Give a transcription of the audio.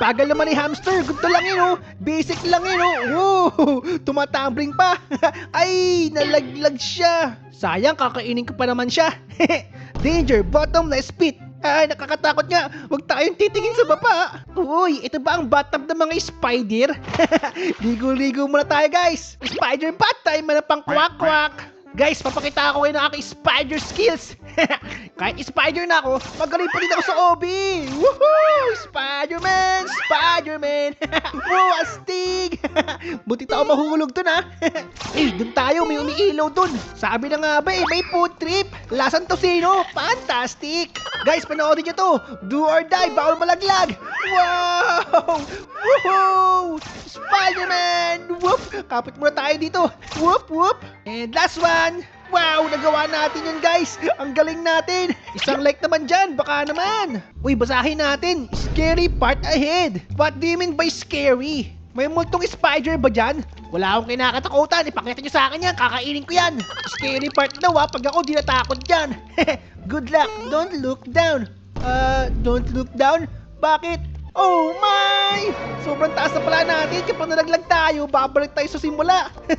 bagal naman ni hamster. Ganito lang yun, oh. Basic lang yun, oh. Wow, tumatambling pa. Ay, nalaglag siya. Sayang, kakainin ko pa naman siya. Danger, bottomless pit. Ay, nakakatakot nga. Huwag tayong titingin sa baba. Uy, ito ba ang bathtub ng mga spider? Ligo-ligo muna tayo, guys. Spider bath, tayo man pang kwak-kwak. Guys, papakita ko kayo ng aking spider skills. Kahit spider na ako, magaling pa din ako sa OB. Woohoo! Spider-Man! Spider-Man! wow, astig! Buti tao mahulog dun, ha? eh, dun tayo, may umiilaw dun. Sabi na nga ba eh, may food trip. Lasang tosino. Fantastic! Guys, panoorin nyo to. Do or die, bawal malaglag. Wow! Woohoo! Spider-Man! Kapit muna tayo dito. Whoop, whoop! And last one! Wow! Nagawa natin yun, guys! Ang galing natin! Isang like naman dyan, baka naman! Uy, basahin natin! Scary part ahead! What do you mean by scary? May multong spider ba dyan? Wala akong kinakatakutan. Ipakita nyo sa akin yan. Kakainin ko yan. Scary part daw ha. Pag ako di natakot dyan. Good luck. Don't look down. Uh, don't look down? Bakit? Oh my! Sobrang taas na pala natin. Kapag nalaglag tayo, babalik tayo sa simula.